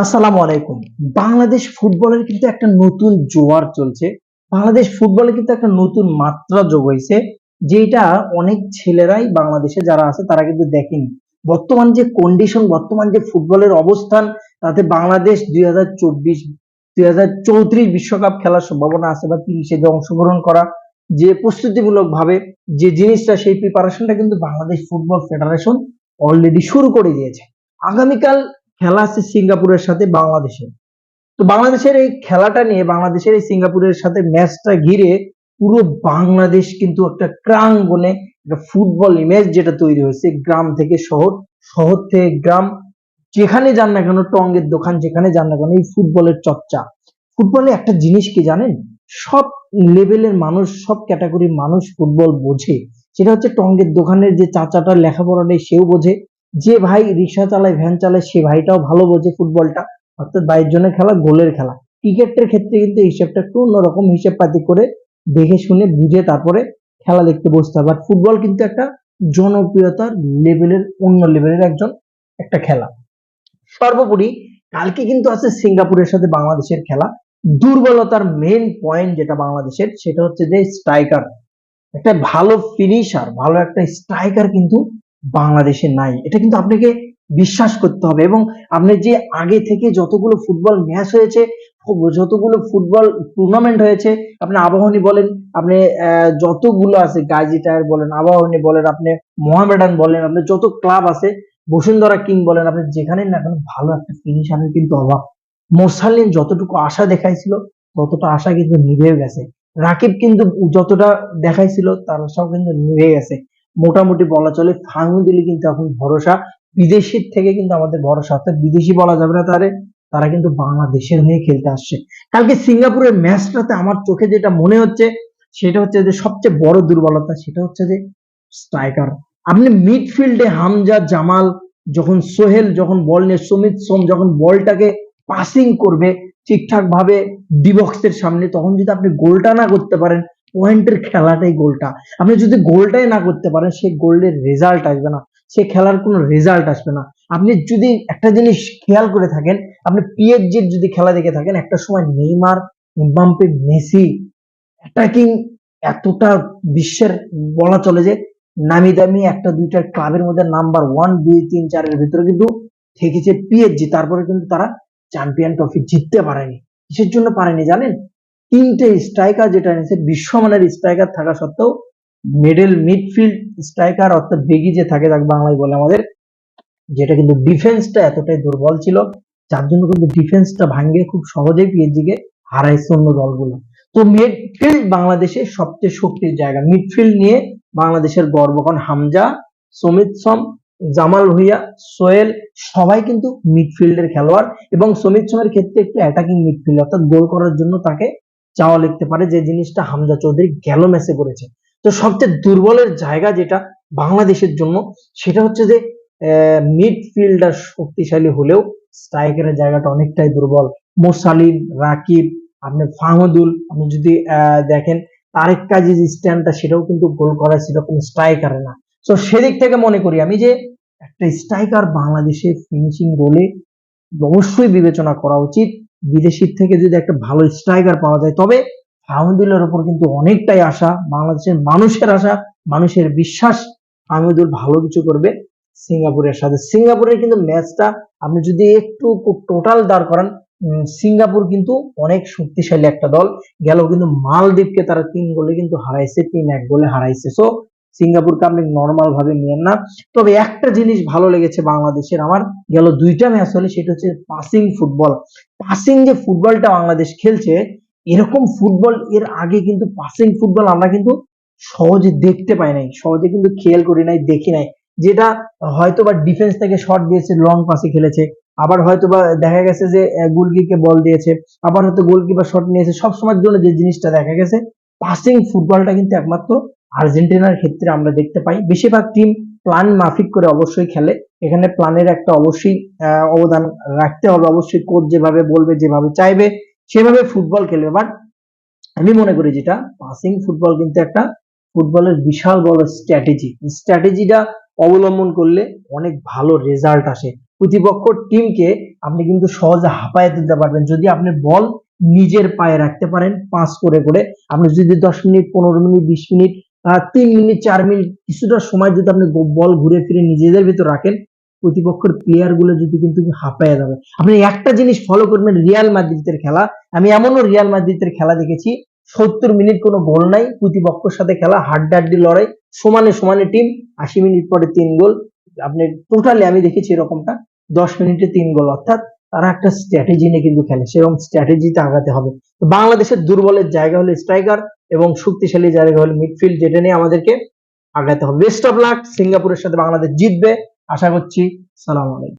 আসসালামু আলাইকুম। বাংলাদেশ ফুটবলের কিন্তু একটা নতুন জোয়ার চলছে। বাংলাদেশ ফুটবলে কিন্তু একটা নতুন মাত্রা যোগ হয়েছে যেটা অনেক ছেলেরাই বাংলাদেশে যারা আছে তারা কিন্তু দেখেনি। বর্তমান যে কন্ডিশন বর্তমান যে ফুটবলের অবস্থান, তাতে বাংলাদেশ দুই হাজার চব্বিশ, দুই হাজার চৌত্রিশ বিশ্বকাপ খেলার সম্ভাবনা আছে বা তিরিশে যে অংশগ্রহণ করা, যে প্রস্তুতিমূলক ভাবে যে জিনিসটা, সেই প্রিপারেশনটা কিন্তু বাংলাদেশ ফুটবল ফেডারেশন অলরেডি শুরু করে দিয়েছে। আগামীকাল খেলা আছে সিঙ্গাপুরের সাথে বাংলাদেশে তো বাংলাদেশের এই খেলাটা নিয়ে, বাংলাদেশের এই সিঙ্গাপুরের সাথে ম্যাচটা ঘিরে পুরো বাংলাদেশ কিন্তু একটা ক্রাঙ্গনে একটা ফুটবল ইমেজ যেটা তৈরি হয়েছে গ্রাম থেকে শহর শহর থেকে গ্রাম, যেখানে যান না কেন টঙ্গের দোকান, যেখানে যান না কেন এই ফুটবলের চর্চা। ফুটবলে একটা জিনিস কি জানেন? সব লেভেলের মানুষ, সব ক্যাটাগরির মানুষ ফুটবল বোঝে। সেটা হচ্ছে টঙ্গের দোকানের যে চাচাটা লেখাপড়া নেই সেও বোঝে যে ভাই রিক্সা চালায় ভ্যান চালায়, সে ভাইটাও ভালো বোঝে ফুটবলটা। অর্থাৎ বাইশ জনের খেলা, গোলের খেলা। ক্রিকেটের ক্ষেত্রে কিন্তু হিসেবটা একটু অন্যরকম হিসেব পাতি করে দেখে শুনে বুঝে তারপরে খেলা দেখতে বসতে হবে আর ফুটবল কিন্তু একটা জনপ্রিয়তার লেভেলের, অন্য লেভেলের একজন একটা খেলা। সর্বোপরি কালকে কিন্তু আছে সিঙ্গাপুরের সাথে বাংলাদেশের খেলা। দুর্বলতার মেন পয়েন্ট যেটা বাংলাদেশের, সেটা হচ্ছে যে স্ট্রাইকার একটা ভালো ফিনিশার ভালো একটা স্ট্রাইকার কিন্তু বাংলাদেশে নাই। এটা কিন্তু আপনাকে বিশ্বাস করতে হবে এবং আপনি যে আগে থেকে যতগুলো ফুটবল ম্যাচ হয়েছে, যতগুলো ফুটবল টুর্নামেন্ট হয়েছে, আপনি আবাহনী বলেন, আপনি যতগুলো আছে গাজী টায়ার বলেন, আবাহনী বলেন, আপনি মোহামেডান বলেন, আপনি যত ক্লাব আছে, বসুন্ধরা কিং বলেন, আপনি যেখানে না কেন ভালো একটা ফিনিশারের কিন্তু অভাব মোরসালিন যতটুকু আশা দেখাইছিল, ততটা আশা কিন্তু নিভে গেছে। রাকিব কিন্তু যতটা দেখাইছিল, তার আশাও কিন্তু নিভে গেছে। মোটামুটি বলা চলে ফাহমিদুলি কিন্তু এখন ভরসা। বিদেশির থেকে কিন্তু আমাদের ভরসা, অর্থাৎ বিদেশি বলা যাবে না তারে, তারা কিন্তু বাংলাদেশের হয়ে খেলতে আসছে। কালকে সিঙ্গাপুরের ম্যাচটাতে আমার চোখে যেটা মনে হচ্ছে, সেটা হচ্ছে যে সবচেয়ে বড় দুর্বলতা, সেটা হচ্ছে যে স্ট্রাইকার। আপনি মিডফিল্ডে হামজা জামাল যখন, সোহেল যখন বল নিয়ে, সুমিত সোম যখন বলটাকে পাসিং করবে ঠিকঠাক ভাবে ডিবক্সের সামনে, তখন যদি আপনি গোলটা না করতে পারেন পয়েন্টের খেলাটাই গোলটা আপনি যদি গোলটাই না করতে পারেন সে গোল্ডের রেজাল্ট আসবে না। সে খেলার কোনো রেজাল্ট আসবে না। আপনি যদি একটা জিনিস খেয়াল করে থাকেন, আপনি পিএইচজির যদি খেলা দেখে থাকেন, একটা সময় নেইমার, এমবাপ্পে, মেসি অ্যাটাকিং এতটা বিশ্বের বলা চলে যে নামি দামি একটা দুইটা ক্লাবের মধ্যে নাম্বার ওয়ান দুই, তিন, চারের ভিতরে কিন্তু থেকেছে পিএইচজি তারপরে কিন্তু তারা চ্যাম্পিয়ন ট্রফি জিততে পারেনি। কিসের জন্য পারেনি জানেন? তিনটে স্ট্রাইকার যেটা এনেছে বিশ্বমানের স্ট্রাইকার থাকা সত্ত্বেও মিডল মিডফিল্ড স্ট্রাইকার অর্থাৎ বেগি যে থাকে তাকে বাংলায় বলে আমাদের, যেটা কিন্তু ডিফেন্সটা এতটাই দুর্বল ছিল, যার জন্য কিন্তু ডিফেন্সটা ভাঙিয়ে খুব সহজেই পিএইচজি কে হারাইছে অন্য দলগুলো। তো মিডফিল্ড বাংলাদেশের সবচেয়ে শক্তির জায়গা। মিডফিল্ড নিয়ে বাংলাদেশের গর্ব হামজা, সমিত সম, জামাল ভুইয়া, সোহেল, সবাই কিন্তু মিডফিল্ডের খেলোয়াড় এবং সমিত সোমের ক্ষেত্রে একটু অ্যাটাকিং মিডফিল্ড অর্থাৎ গোল করার জন্য তাকে চাওয়া লিখতে পারে যে জিনিসটা হামজা চৌধুরী গেল ম্যাচে করেছে। তো সবচেয়ে দুর্বলের জায়গা যেটা বাংলাদেশের জন্য, সেটা হচ্ছে যে মিডফিল্ডার শক্তিশালী হলেও স্ট্রাইকারের জায়গাটা অনেকটাই দুর্বল। মোসালিম রাকিব আপনি ফাহমুদুল, আপনি যদি দেখেন, তারেক কাজী যে স্ট্যান্ডটা সেটাও কিন্তু গোল করা কোনো স্ট্রাইকারে না। তো সেদিক থেকে মনে করি আমি যে, একটা স্ট্রাইকার বাংলাদেশের ফিনিশিং রোলে অবশ্যই বিবেচনা করা উচিত। বিদেশির থেকে যদি একটা ভালো স্ট্রাইকার পাওয়া যায়, তবে ফাহমুদুলের উপর কিন্তু অনেকটাই আশা। বাংলাদেশের মানুষের আশা, মানুষের বিশ্বাস ফাহমুদুল ভালো কিছু করবে সিঙ্গাপুরের সাথে। সিঙ্গাপুরের কিন্তু ম্যাচটা আপনি যদি একটু টোটাল দাঁড় করান সিঙ্গাপুর কিন্তু অনেক শক্তিশালী একটা দল। গেল কিন্তু মালদ্বীপকে তারা তিন গোলে কিন্তু হারাইছে, তিন এক গোলে হারাইছে। সো সিঙ্গাপুরকে আপনি নর্মাল ভাবে নিয়েন না। তবে একটা জিনিস ভালো লেগেছে বাংলাদেশের আমার, গেল দুইটা ম্যাচ হলে, সেটা হচ্ছে পাসিং ফুটবল পাসিং যে ফুটবলটা বাংলাদেশ খেলছে, এরকম ফুটবল এর আগে কিন্তু পাসিং ফুটবল আমরা কিন্তু সহজে দেখতে পাই নাই। সহজে কিন্তু খেয়াল করি নাই, দেখি নাই। যেটা হয়তো বা ডিফেন্স থেকে শট দিয়েছে লং পাসে খেলেছে। আবার হয়তো বা দেখা গেছে যে গোলকিকে বল দিয়েছে। আবার হয়তো গোলকিপার শট নিয়েছে। সব সময়ের জন্য যে জিনিসটা দেখা গেছে পাসিং ফুটবলটা কিন্তু একমাত্র আর্জেন্টিনার ক্ষেত্রে আমরা দেখতে পাই, বেশিরভাগ টিম প্ল্যান মাফিক করে অবশ্যই খেলে। এখানে প্ল্যানের একটা অবশ্যই অবদান রাখতে হবে। অবশ্যই কোচ যেভাবে বলবে, যেভাবে চাইবে, সেভাবে ফুটবল খেলবে। বাট আমি মনে করি যেটা পাসিং ফুটবল কিন্তু একটা ফুটবলের বিশাল বড় স্ট্র্যাটেজি স্ট্র্যাটেজিটা অবলম্বন করলে অনেক ভালো রেজাল্ট আসে। প্রতিপক্ষ টিমকে আপনি কিন্তু সহজে হাঁপায় দিতে পারবেন। যদি আপনি বল নিজের পায়ে রাখতে পারেন পাস করে করে, আপনি যদি দশ মিনিট, পনেরো মিনিট, বিশ মিনিট তিন মিনিট, চার মিনিট, কিছুটা সময় যদি আপনি বল ঘুরে ফিরে নিজেদের ভিতর রাখেন, প্রতিপক্ষের প্লেয়ারগুলো যদি কিন্তু হাঁপায় যাবে। আপনি একটা জিনিস ফলো করবেন রিয়াল মাদ্রিদের খেলা। আমি এমনও রিয়াল মাদ্রিদের খেলা দেখেছি, সত্তর মিনিট কোনো গোল নাই, প্রতিপক্ষের সাথে খেলা, হাড্ডাহাড্ডি লড়াই, সমানে সমানে টিম আশি মিনিট পরে তিন গোল আপনি টোটালি আমি দেখেছি এরকমটা, দশ মিনিটে তিন গোল অর্থাৎ তারা একটা স্ট্র্যাটেজি নিয়ে কিন্তু খেলে, সেরকম স্ট্র্যাটেজিতে আগাতে হবে। বাংলাদেশের দুর্বলের জায়গা হলো স্ট্রাইকার এবং শক্তিশালী জায়গা হলো মিডফিল্ড যেটা নিয়ে আমাদেরকে আগাতে হবে। বেস্ট অফ লাক সিঙ্গাপুরের সাথে বাংলাদেশ জিতবে। আশা করছি, সালাম আলাইকুম।